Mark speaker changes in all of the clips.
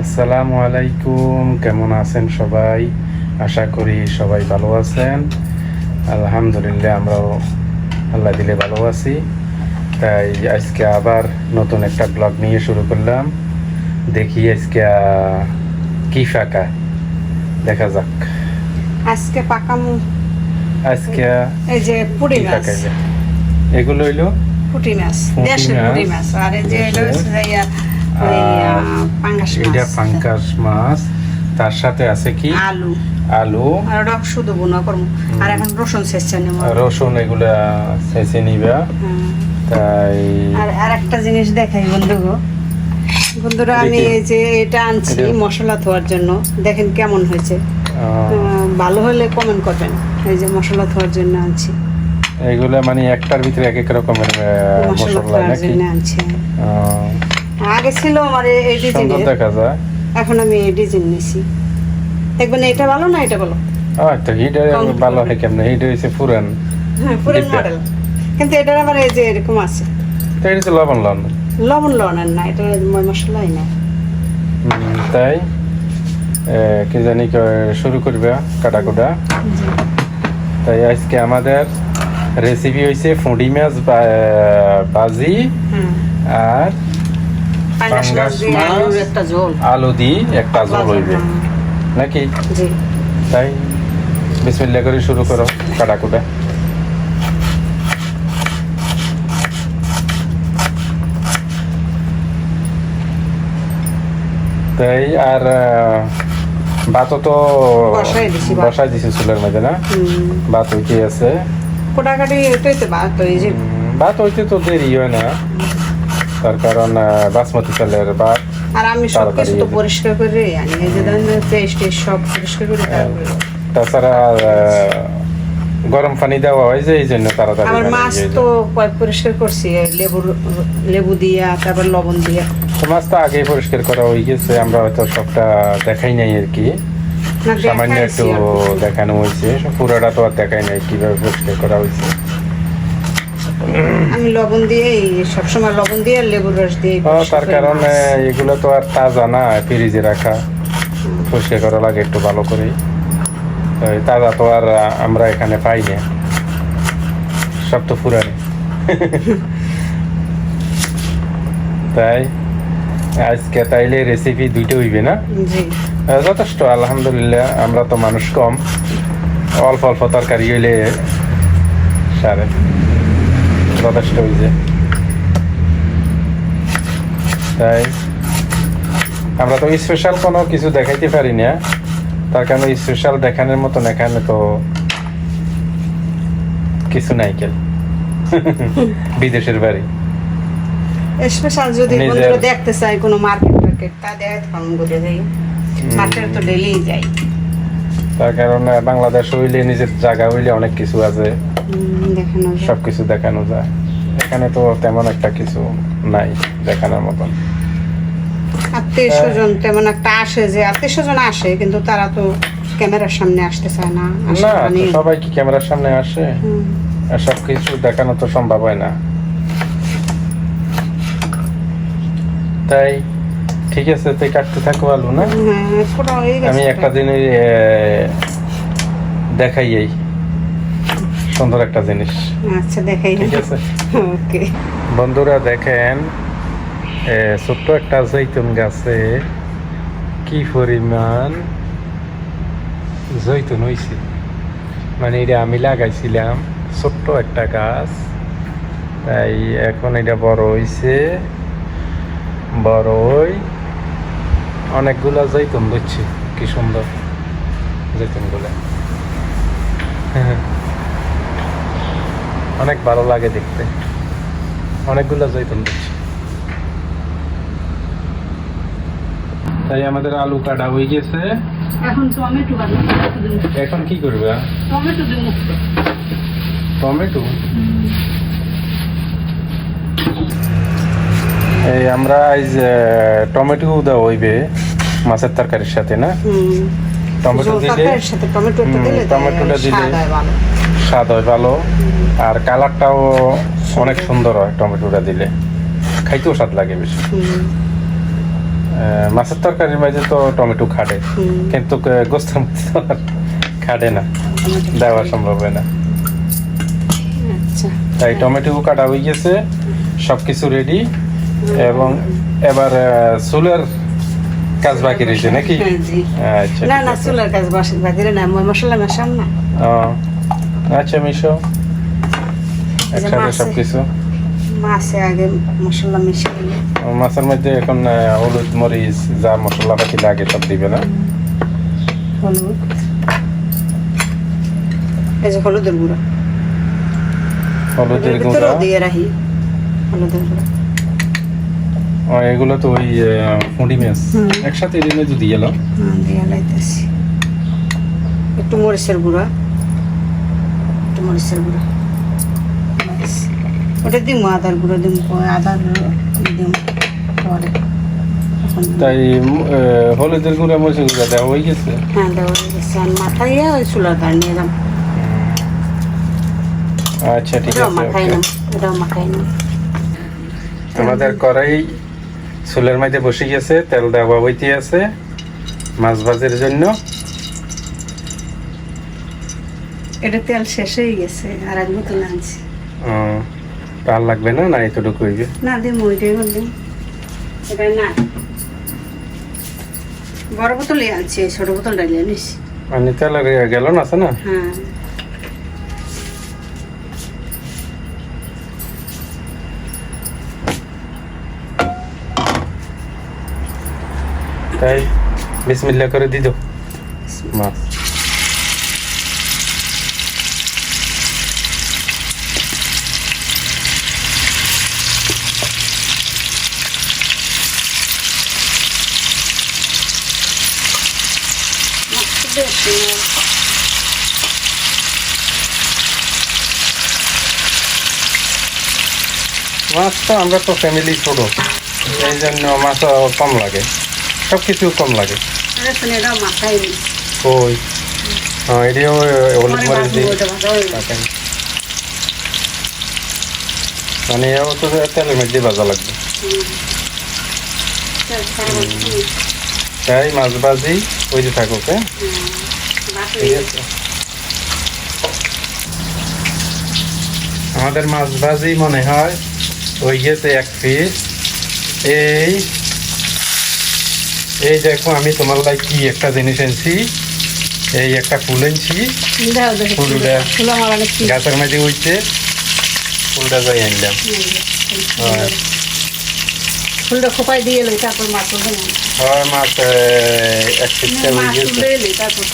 Speaker 1: আসসালামু আলাইকুম কেমন আছেন সবাই? আশা করি সবাই ভালো আছেন। আলহামদুলিল্লাহ আমরাও আল্লাহ দিলে ভালো আছি। তাই আজকে আবার নতুন একটা ব্লগ নিয়ে শুরু করলাম। দেখি আজকে কি ফাঁকা? দেখা যাক।
Speaker 2: আজকে পাকামু।
Speaker 1: আজকে
Speaker 2: এই যে
Speaker 1: কি
Speaker 2: মাছ।
Speaker 1: এগুলো হইল
Speaker 2: পুঁটি মাছ
Speaker 1: পুঁটি। মাছ।
Speaker 2: আর এই যে এটা ওই
Speaker 1: আর
Speaker 2: আহ, পাঙ্গাস
Speaker 1: এটা
Speaker 2: মাছ।
Speaker 1: তার সাথে আছে কি?
Speaker 2: আলু।
Speaker 1: আলু।
Speaker 2: আর ওটা শুধু বোনা করব। আর এখন রসুন শেষে নেব।
Speaker 1: রসুন এগুলা ছেঁচে নিবা। তাই
Speaker 2: আর আর একটা জিনিস দেখাই বন্ধু গো বন্ধুরা আমি এই যে এটা আনছি মশলা ধোয়ার জন্য। দেখেন কেমন হয়েছে। ভালো হলে কমেন্ট করবেন। এই যে মশলা ধোয়ার জন্য আনছি।
Speaker 1: এগুলা মানে একটার ভিতরে এক এক রকমের
Speaker 2: মশলা
Speaker 1: নাকি?
Speaker 2: আনছি। আগে ছিল আমার এই-
Speaker 1: সুন্দর দেখা যায়।
Speaker 2: এখন আমি এই ডিজাইন নিছি। দেখবেন এটা ভালো না এটা ভালো?
Speaker 1: তো হিটার ভালো হয় কেমনে? হিটার হচ্ছে পুরান।
Speaker 2: হ্যাঁ পুরো
Speaker 1: ডিব্বা।
Speaker 2: মডেল কিন্তু এটার আবার এই যে এরকম আছে।
Speaker 1: এটা হচ্ছে লবণ লবণ।
Speaker 2: লবণ লবণের না এটা মশলাই না।
Speaker 1: তাই এ, কি জানি শুরু করবে কাটা কুটা তাই আজকে আমাদের রেসিপি হয়েছে ফুঁড়ি মাছ
Speaker 2: বাজি
Speaker 1: আর
Speaker 2: পাঙ্গাস মাছ
Speaker 1: পাঙ্গাস
Speaker 2: দিয়ে
Speaker 1: মাছ।
Speaker 2: আলুর একটা ঝোল।
Speaker 1: আলু দিয়ে একটা ঝোল হইবে। নাকি? তাই? বিসমিল্লা করে শুরু করো কাটা কুটা তাই আর ভাতও তো
Speaker 2: বসাই দিছি
Speaker 1: চুলের মধ্যে না? ভাত হইতে আছে।
Speaker 2: কোটাকাটি এটাই তো বাদ যে
Speaker 1: ভাত হইতে তো দেরি হয় না। তার কারণ বাসমতি চালের বা
Speaker 2: আর আমি সব কিছু তো পরিষ্কার করে আনি এই যে পেস্ট সব পরিষ্কার করে
Speaker 1: তাছাড়া আহ, গরম পানি দেওয়া হয় যে এই জন্য তাড়াতাড়ি
Speaker 2: আমার
Speaker 1: মানে
Speaker 2: মাছ
Speaker 1: ইয়ে
Speaker 2: তো পরিষ্কার করছি লেবুর লেবু দিয়া তারপর লবণ দিয়া।
Speaker 1: মাছ তো আগেই পরিষ্কার করা হয়ে গেছে আমরা হয়তো সবটা দেখাই নাই আর কি। সামান্য একটু দেখানো হয়েছে পুরোটা তো আর দেখাই নাই কীভাবে পরিষ্কার করা হয়েছে।
Speaker 2: আমি লবণ দিয়ে সবসময় লবণ দিয়ে লেবুর রস দিয়ে
Speaker 1: তার কারণে এগুলো তো আর তাজা না ফ্রিজে রাখা। পরিষ্কার করা লাগে একটু ভালো করে। তাজা তো আর আমরা এখানে পাই না। সব তো পুরানি। তাই আজকে তাইলে রেসিপি দুইটা হইবে না? যথেষ্ট আলহামদুলিল্লাহ আমরা তো মানুষ কম। অল্প অল্প তরকারি হইলে সারে। যথেষ্ট হয়েছে তাই। আমরা তো স্পেশাল কোনো কিছু দেখাইতে পারি না। তার কারণে স্পেশাল দেখানোর মতন এখানে তো কিছু নাই কেন? বিদেশের বাড়ি।
Speaker 2: স্পেশাল যদি বন্ধুরা দেখতে চাই কোনো মার্কেট টার্কেট তা দেখাতে পারেন বলে যাই মার্কেট তো ডেলি যাই।
Speaker 1: তার কারণে বাংলাদেশ হইলে নিজের জায়গা হইলে অনেক কিছু আছে।
Speaker 2: দেখানো
Speaker 1: সব কিছু দেখানো যায়। এখানে তো তেমন একটা কিছু নাই দেখানোর মতন।
Speaker 2: আত্মীয় স্বজন তেমন একটা আসে যে আত্মীয় স্বজন আসে কিন্তু তারা তো ক্যামেরার সামনে আসতে চায় না
Speaker 1: না সবাই কি ক্যামেরার সামনে আসে? সব কিছু দেখানো তো সম্ভব হয় না। তাই ঠিক আছে তুই কাটতে থাকো আলু না?
Speaker 2: হ্যাঁ হয়ে
Speaker 1: আমি একটা এ, দেখাই সুন্দর একটা জিনিস।
Speaker 2: আচ্ছা দেখাই।
Speaker 1: ঠিক আছে?
Speaker 2: ওকে।
Speaker 1: বন্ধুরা দেখেন ছোট্ট একটা জৈতুন গাছে কি পরিমাণ জৈতুন হয়েছে মানে এটা আমি লাগাইছিলাম ছোট্ট একটা গাছ। তাই এখন এটা বড় হয়েছে বড় হই অনেকগুলা জৈতুন ধরছে কি সুন্দর জৈতুনগুলা। অনেক ভালো লাগে দেখতে। অনেকগুলো জৈতুন দিচ্ছি তাই আমাদের আলু কাটা হয়ে গেছে।
Speaker 2: এখন টমেটো
Speaker 1: এখন কি করবে?
Speaker 2: টমেটো দিব
Speaker 1: টমেটো? এই আমরা আজ টমেটো দেওয়া হইবে মাছের তরকারির সাথে না? টমেটো দিলে টমেটোটা দিলে-
Speaker 2: স্বাদ হয় ভালো
Speaker 1: আর কালারটাও অনেক সুন্দর হয় টমেটোটা দিলে। খাইতেও স্বাদ লাগে বেশি। মাছের তরকারির মাঝে তো টমেটো খাটে। কিন্তু গোস্তের মধ্যে খাটে না দেওয়া সম্ভব হয় না।
Speaker 2: আচ্ছা।
Speaker 1: তাই টমেটো কাটা হয়ে গেছে সব কিছু রেডি এবং এবার চুলের কাজ বাকি রয়েছে নাকি?
Speaker 2: হ্যাঁ,
Speaker 1: আচ্ছা
Speaker 2: না না। চুলের কাজ বাকিরে না মশলা মেশাম না।
Speaker 1: আচ্ছা মিশো। একসাথে সব কিছু
Speaker 2: মাছে আগে মশলা মিশিয়ে নিয়ে।
Speaker 1: মাছের মধ্যে এখন হলুদ মরিচ যা মশলা পাতি লাগে সব দিবে না?
Speaker 2: হলুদ। এই যে হলুদের গুঁড়ো।
Speaker 1: হলুদের গুঁড়া।
Speaker 2: ভিতরেও দিয়ে রাখি। হলুদের গুঁড়ো।
Speaker 1: ও, এগুলো তো ওই পুঁটি মাছ। একসাথে এলো
Speaker 2: হ্যাঁ দিয়ে লাইতেছি। একটু মরিচের গুঁড়া। মরিচের গুঁড়া। ওটা দিম আদার গুঁড়ো দিম আদার দিম পরে
Speaker 1: তাই হলুদের গুঁড়া মরিচের গুঁড়া দেওয়া হয়ে গেছে?
Speaker 2: হ্যাঁ দেওয়া হয়ে গেছে। আর মাথায় ওই চুলার দাঁড় নিয়ে এলাম
Speaker 1: আচ্ছা ঠিক আছে
Speaker 2: মাখাই. নাম এটাও মাখাই নাম
Speaker 1: আমাদের কড়াই চুলের মধ্যে বসে গেছে তেল দেওয়া হইতে আছে মাছ ভাজির জন্য।
Speaker 2: এটা তেল শেষ হয়ে গেছে আর এক বোতল আনছি।
Speaker 1: তার লাগবে না না এতটুকু হইবে
Speaker 2: না দিম ওইটাই বললাম এটা না বড় বোতলে আনছি ছোট বোতল ডালিয়ে নিস।
Speaker 1: মানে তেল গেল না আছে না?
Speaker 2: হ্যাঁ।
Speaker 1: তাই বিসমিল্লা করে দিদ। মাছ মাছ তো আমরা তো ফ্যামিলি ছোট এই জন্য মাছ কম লাগে সব কিছু কম লাগে। হ্যাঁ এটিও হলুদ মরিচ দিই।
Speaker 2: ভাজা গেছে।
Speaker 1: পাকাই। মানে এও তো তেলের মধ্যে ভাজা লাগবে। তাই মাছ ভাজি ওই যে থাকুক হ্যাঁ?
Speaker 2: হয়ে গেছে।
Speaker 1: আমাদের মাছ ভাজি মনে হয় ওই গেছে এক পিস এই এই দেখো আমি তোমার লাই কি একটা জিনিস এনেছি। এই একটা ফুল এনেছি। ফুলটা। গাছের মাঝে উঠছে। ফুলটা যাই আনলাম।
Speaker 2: ফুলটা খোপায় দিয়ে এলো তারপর মাছ তুলতে না।
Speaker 1: হয় মাছ এক পিসটা হয়ে
Speaker 2: তারপর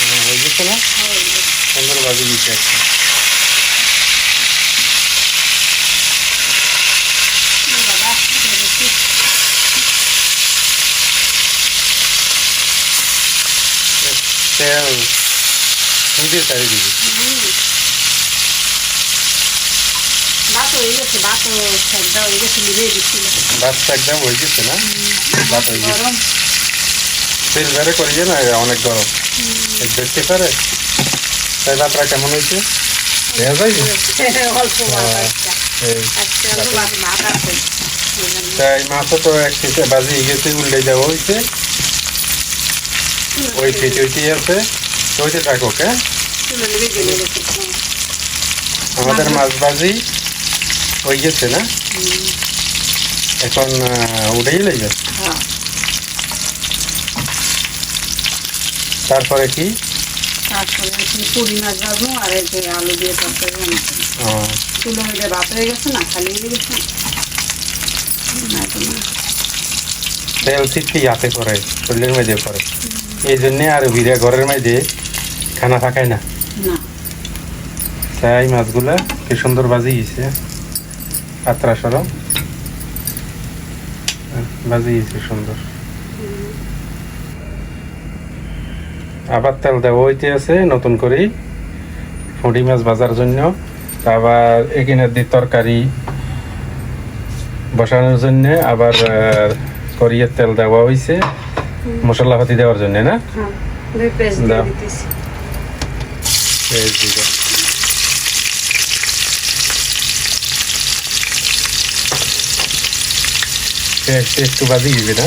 Speaker 1: হ্যাঁ, না? সুন্দর ভাজি দিচ্ছে একটা তেল নিজে চারি দিবি
Speaker 2: ভাত হয়ে গেছে ভাত সেদ্ধা হয়ে গেছে লিভে দিচ্ছিল।
Speaker 1: ভাতটা একদম হয়ে গেছে না ভাত হয়ে গেছে তেল বেড়ে করিয়ে না অনেক গরম। দেখতে পারে? তাই ভাতটা কেমন হয়েছে? দেখা যায়?
Speaker 2: অল্প জন্য
Speaker 1: তাই মাছও তো এক পিসে বাজি গেছে উল্টে দেওয়া হয়েছে। ওই হইতেই আছে। থাকুক হ্যাঁ? আমাদের মাছ ভাজি হয়ে গেছে না? এখন উঠেই লাগবে।
Speaker 2: হ্যাঁ।
Speaker 1: তারপরে কি?
Speaker 2: তারপরে পুরি মাছ ভাজবো আর এই যে আলু দিয়ে তরকারি বানাবো। মিলে ভাত হয়ে গেছে না? খালি হয়ে গেছে? না তো না।
Speaker 1: তেল ছিটকে ইয়াতে করে শরীরের করে। এই জন্যে আর ভিড়ে ঘরের খানা থাকায় না।
Speaker 2: না।
Speaker 1: তাই মাছগুলা কি সুন্দর বাজি গেছে। পাত্রা সরম বাজি সুন্দর। আবার তেল দেওয়া হইতে আছে নতুন করে। ফুঁটি মাছ ভাজার জন্য। আবার এখানে দিয়ে তরকারি বসানোর জন্য। আবার করিয়ের তেল দেওয়া হয়েছে মশলা পাতি দেওয়ার জন্য না?
Speaker 2: হ্যাঁ
Speaker 1: দাও।
Speaker 2: দিতেছি
Speaker 1: এই দিকে। পেঁয়াজটা একটু ভাজি দিবি না?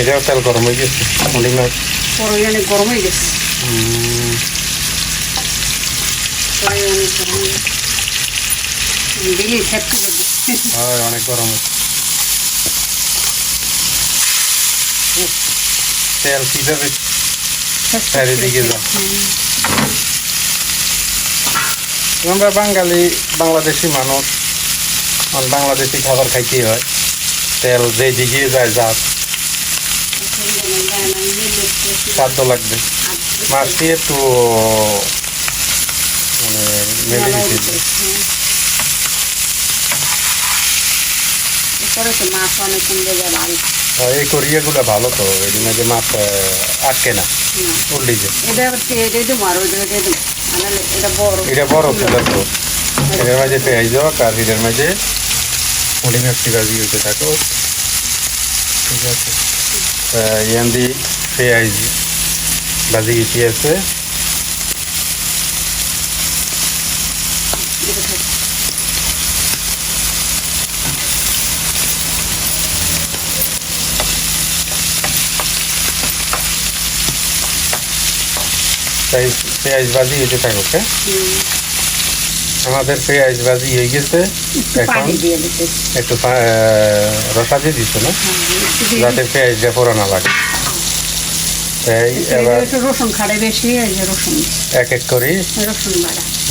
Speaker 1: এটাও তেল গরম হয়ে গেছে
Speaker 2: অনেক গরম হয়ে গেছে। অনেক গরম হয়ে গেছে।
Speaker 1: তেল কীভাবে চারিদিকে যা। আমরা বাঙালি বাংলাদেশি মানুষ। বাংলাদেশি খাবার খাইতেই হয়? তেল যে দিকে যায় যা খাদ্য লাগবে। মাছটি একটু মানে মেলে দিতে এই কোরিয়াগুলো ভালো তো মাছ আটকে না। উল্টে যায়।
Speaker 2: এটা বড়
Speaker 1: বড় তো এটার মাঝে পেঁয়াজ হোক আর এটার মাঝে মুড়ি মিষ্টি ভাজি হইতে থাকো ঠিক আছে ইয়ান দি পেঁয়াজ ভাজি গেছি আছে তাই পেঁয়াজ ভাজি হইতে থাকো আমাদের পেঁয়াজ ভাজি হয়ে গেছে। এখন
Speaker 2: দিয়ে
Speaker 1: একটু রসা দিয়ে দিচ্ছ না?
Speaker 2: হ্যাঁ, দিয়ে
Speaker 1: যাতে পেঁয়াজটা লাগে।
Speaker 2: দিতে।
Speaker 1: এবার
Speaker 2: একটু রসুন খাড়ে বেশি রসুন।
Speaker 1: এক এক করে।
Speaker 2: রসুন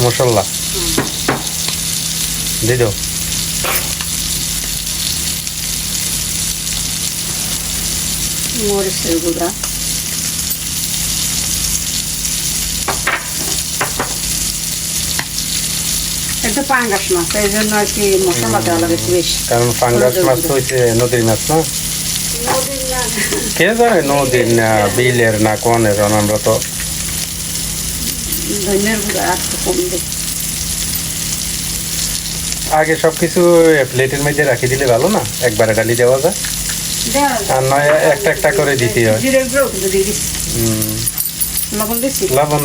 Speaker 1: মশলা। দিয়ে দাও।
Speaker 2: মরিচের গুঁড়া। একটু পাঙ্গাস মাছ এই জন্য আর কি মশলা দেওয়া লাগে বেশি
Speaker 1: কারণ ফাঙ্গাস মাছ তো হচ্ছে নদীর মাছ না? কে জানে নদীর না বিলের না কনের আমরা তো আগে সবকিছু প্লেটের মধ্যে রাখি দিলে ভালো না? একবারে ডালি দেওয়া যায়। আর নয় একটা একটা করে দিতে হয়।
Speaker 2: লবণ
Speaker 1: লবণ।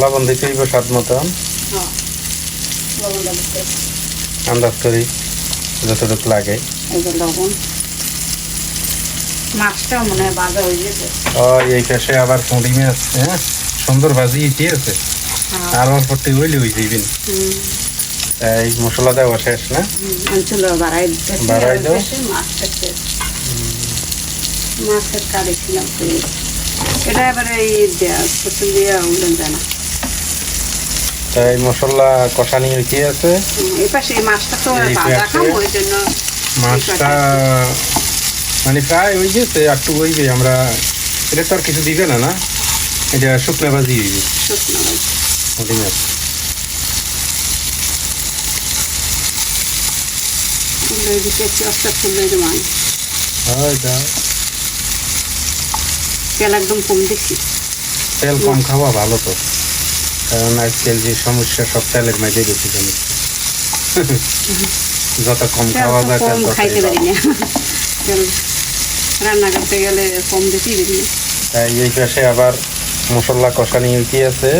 Speaker 2: লবণ
Speaker 1: দিতে হইব স্বাদ মতন
Speaker 2: হ্যাঁ।
Speaker 1: আন্দাজ করি যতটুকু লাগে।
Speaker 2: লবণ। মাছটাও মনে হয় বাজা হয়ে গেছে।
Speaker 1: এই আবার মাছ হ্যাঁ? সুন্দর ভাজি
Speaker 2: হ্যাঁ।
Speaker 1: আর হইলে এই মশলা দেওয়া শেষ না?
Speaker 2: বাড়াই
Speaker 1: বাড়াই দাও।
Speaker 2: মাছটা মাছের ছিলাম এটা এবারে এই দেয়া জানা
Speaker 1: তাই মশলা কষানি কি আছে?
Speaker 2: এই এই মাছটা
Speaker 1: এই মানে প্রায় হয়ে গেছে একটু হইবে আমরা এটা তো আর কিছু দিবে না না? এটা শুকনো ভাজি হইবে
Speaker 2: তেল একদম কম
Speaker 1: তেল কম খাওয়া ভালো তো। কারণ আজকাল যে সমস্যা সব তেলের মধ্যে বেশি সমস্যা যত কম খাওয়া যায়
Speaker 2: খাইতে পারি না। রান্না করতে গেলে কম দিতেই দিবি
Speaker 1: তাই এই পাশে আবার মশলা কষানি কি আছে।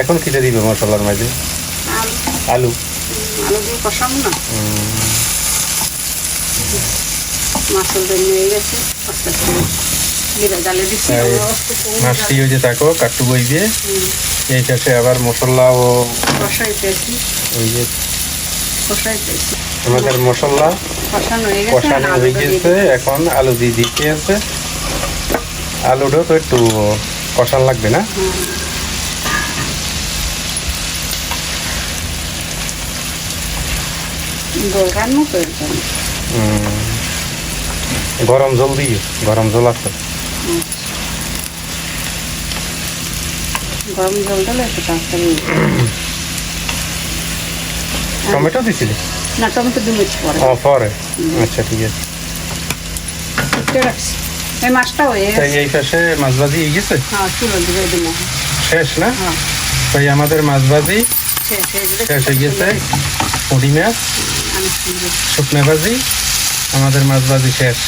Speaker 1: এখন কিতে দিবে মশলার মাঝে
Speaker 2: আলু।
Speaker 1: আলু।
Speaker 2: দিয়ে কষাবো না। মাছের জন্য নিয়ে গেছে আস্তে আস্তে।
Speaker 1: মাছটি যে থাকো কাট্টু বইবে এই পাশে আবার মশলা ও ওই যে আমাদের মশলা
Speaker 2: কষানো হয়ে গেছে আলুটা দিয়ে
Speaker 1: এখন আলু দিয়ে দিতে আছে। আলুটাও তো একটু কষান লাগবে না? গরম জল দিই গরম জল আছে।
Speaker 2: গরম জল দিলে একটু তাড়াতাড়ি
Speaker 1: টমেটো দিছিলি?
Speaker 2: না টমেটো দু মিনিট পরে
Speaker 1: ও পরে? আচ্ছা ঠিক আছে।
Speaker 2: রাখছি। এই মাছটা হয়ে
Speaker 1: তাই এই পাশে মাছ ভাজি হয়ে গেছে?
Speaker 2: হ্যাঁ চুলো দিয়ে দিব
Speaker 1: শেষ না?
Speaker 2: হ্যাঁ।
Speaker 1: তাই আমাদের মাছ ভাজি
Speaker 2: শেষ হয়ে
Speaker 1: গেছে। পুঁটি মাছ। শুকনো ভাজি আমাদের মাছ ভাজি শেষ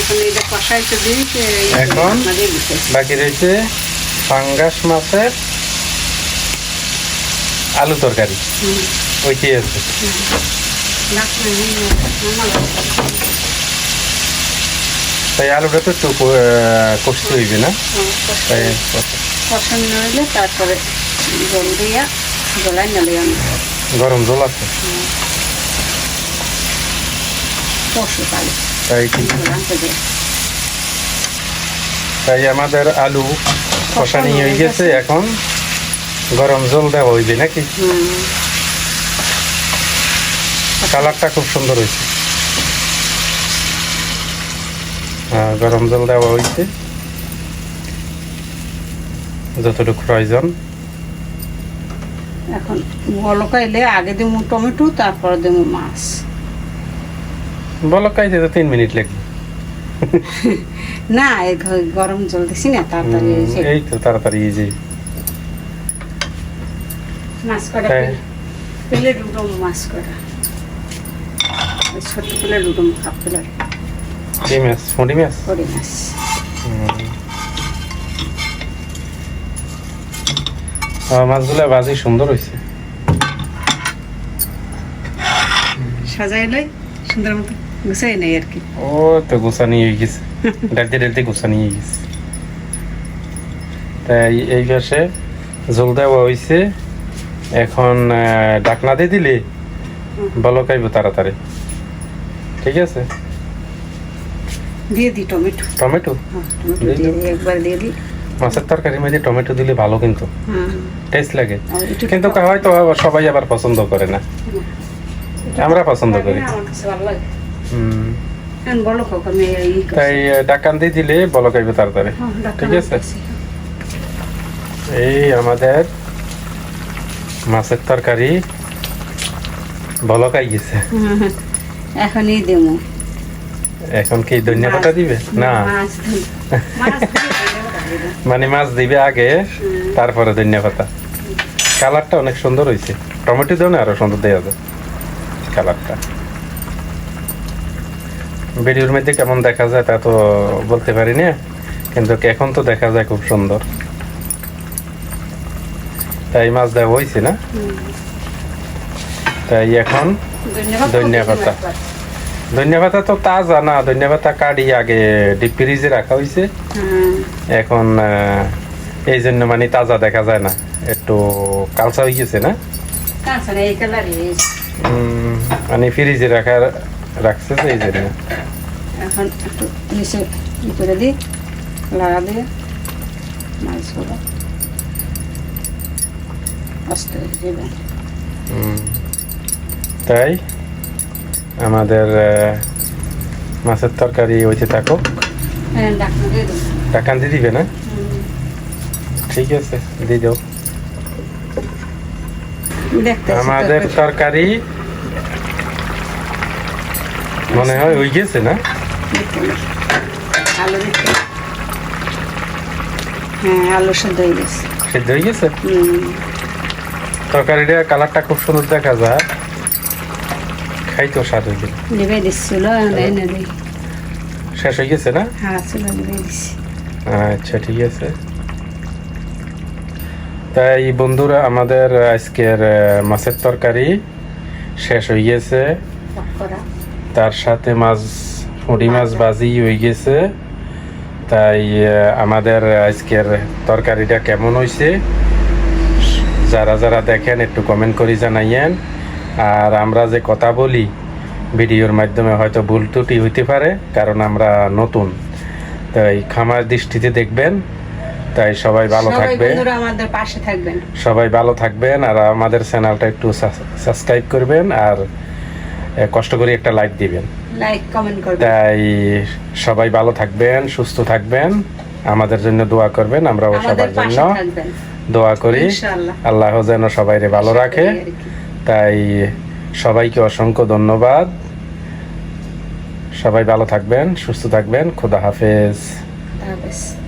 Speaker 2: এখন এইটা কষাইতে দিই
Speaker 1: এখন? বাকি রয়েছে পাঙ্গাস মাছের আলু তরকারি। ওইটি আছে তাই আলুটা তো একটু ক- আহ, হইবে না? তাই
Speaker 2: পছন্দ হইলে তারপরে জল দিয়া গলায় নালে
Speaker 1: গরম জল আছে?
Speaker 2: পশু
Speaker 1: তাই কি? তাই আমাদের আলু কষানি হয়ে গেছে এখন গরম জল দেওয়া হইবে নাকি? কালারটা খুব সুন্দর হয়েছে। হ্যাঁ, গরম জল দেওয়া হয়েছে যতটুকু প্রয়োজন।
Speaker 2: এখন বলকাইলে আগে দেবো টমেটো তারপরে দেবো মাছ।
Speaker 1: বলো কাইতে তো তিন মিনিট লাগবে।
Speaker 2: না গরম জল দিছি না তাড়াতাড়ি
Speaker 1: এই তো তাড়াতাড়ি ইজি
Speaker 2: মাছ কটা
Speaker 1: হ্যাঁ।
Speaker 2: মাছ কটা? হাফ।
Speaker 1: আহ, মাছগুলো বাজি সুন্দর হয়েছে
Speaker 2: সাজাইলে সুন্দর মতো গুছাই নেই আর কি।
Speaker 1: ও তো গোসানি হয়ে গেছে। ডালতে ডালতে গোসানি হয়ে গেছে। তাই এই পাশে জল দেওয়া হয়েছে এখন ডাকনা দিয়ে দিলে বলো খাইব তাড়াতাড়ি। ঠিক আছে?
Speaker 2: দিয়ে দিই টমেটো।
Speaker 1: টমেটো?
Speaker 2: একবার দিয়ে দিই
Speaker 1: মাছের তরকারির মধ্যে টমেটো দিলে ভালো কিন্তু। টেস্ট লাগে। কিন্তু হয়তো সবাই আবার পছন্দ করে না। আমরা পছন্দ করি।
Speaker 2: ভালো লাগে। করছি।
Speaker 1: তাই ডাকান দিয়ে দিলে বলো খাইব তাড়াতাড়ি।
Speaker 2: হ্যাঁ,
Speaker 1: ঠিক আছে? এই আমাদের মাছের তরকারি বলকাই গেছে।
Speaker 2: এখনই দেবো।
Speaker 1: এখন কি ধনিয়া পাতা দিবে? না। মানে মাছ দিবে আগে তারপরে ধনিয়া পাতা। কালারটা অনেক সুন্দর হয়েছে টমেটো দেও না আরও সুন্দর দেওয়া যায়। কালারটা। ভিডিওর মধ্যে কেমন দেখা যায় তা তো বলতে পারি না কিন্তু এখন তো দেখা যায় খুব সুন্দর। তাই মাছ দেওয়া হয়েছে না? তাই এখন
Speaker 2: ধন্যবাদ
Speaker 1: ধনিয়া পাতা। ধনিয়া পাতা তো তাজা না ধনিয়া পাতা কাটি আগে ডিপ ফ্রিজে রাখা হয়েছে।
Speaker 2: হ্যাঁ।
Speaker 1: এখন এই জন্য মানে তাজা দেখা যায় না একটু কালচা হয়ে গেছে না? মানে ফ্রিজে রাখা রাখছে তো এই জন্য
Speaker 2: এখন একটু নিচে ই করে দিই লাগা দিয়ে মাছগুলো আস্তে দেবেন
Speaker 1: তাই আমাদের মাছের তরকারি ওইতে থাকো
Speaker 2: হ্যাঁ ডাক্তার দিয়ে দেবো।
Speaker 1: টাকান দিয়ে দিবে না? ঠিক আছে দিয়ে দাও। আমাদের তরকারি মনে হয় ওই গেছে না?
Speaker 2: আলু হ্যাঁ আলু সেদ্ধ হয়ে গেছে।
Speaker 1: সেদ্ধ হয়ে গেছে? তরকারিটা কালারটা খুব সুন্দর দেখা যায়। খাইতেও স্বাদ হয়েছে
Speaker 2: লিবে দিচ্ছিল এনে দিই।
Speaker 1: শেষ হয়ে গেছে না?
Speaker 2: হ্যাঁ
Speaker 1: আচ্ছা ঠিক আছে। তাই বন্ধুরা আমাদের আজকের মাছের তরকারি শেষ হয়ে গেছে। তার সাথে মাছ মুড়ি মাছ বাজি হয়ে গেছে। তাই আমাদের আজকের তরকারিটা কেমন হয়েছে যারা যারা দেখেন একটু কমেন্ট করে জানাইয়েন। আর আমরা যে কথা বলি ভিডিওর মাধ্যমে হয়তো ভুল ত্রুটি হইতে পারে কারণ আমরা নতুন। তাই খামার দৃষ্টিতে দেখবেন। তাই সবাই ভালো থাকবে।
Speaker 2: আমাদের পাশে থাকবেন।
Speaker 1: সবাই ভালো থাকবেন। আর আমাদের চ্যানেলটা একটু সাবস্ক্রাইব করবেন। আর কষ্ট করে একটা লাইক দিবেন।
Speaker 2: লাইক কমেন্ট করবেন।
Speaker 1: তাই সবাই ভালো থাকবেন সুস্থ থাকবেন আমাদের জন্য দোয়া করবেন আমরাও সবার জন্য দোয়া করি।
Speaker 2: ইনশাআল্লাহ।
Speaker 1: আল্লাহ যেন সবাইরে ভালো রাখে। তাই সবাইকে অসংখ্য ধন্যবাদ। সবাই ভালো থাকবেন সুস্থ থাকবেন। খোদা হাফেজ।
Speaker 2: হাফেজ।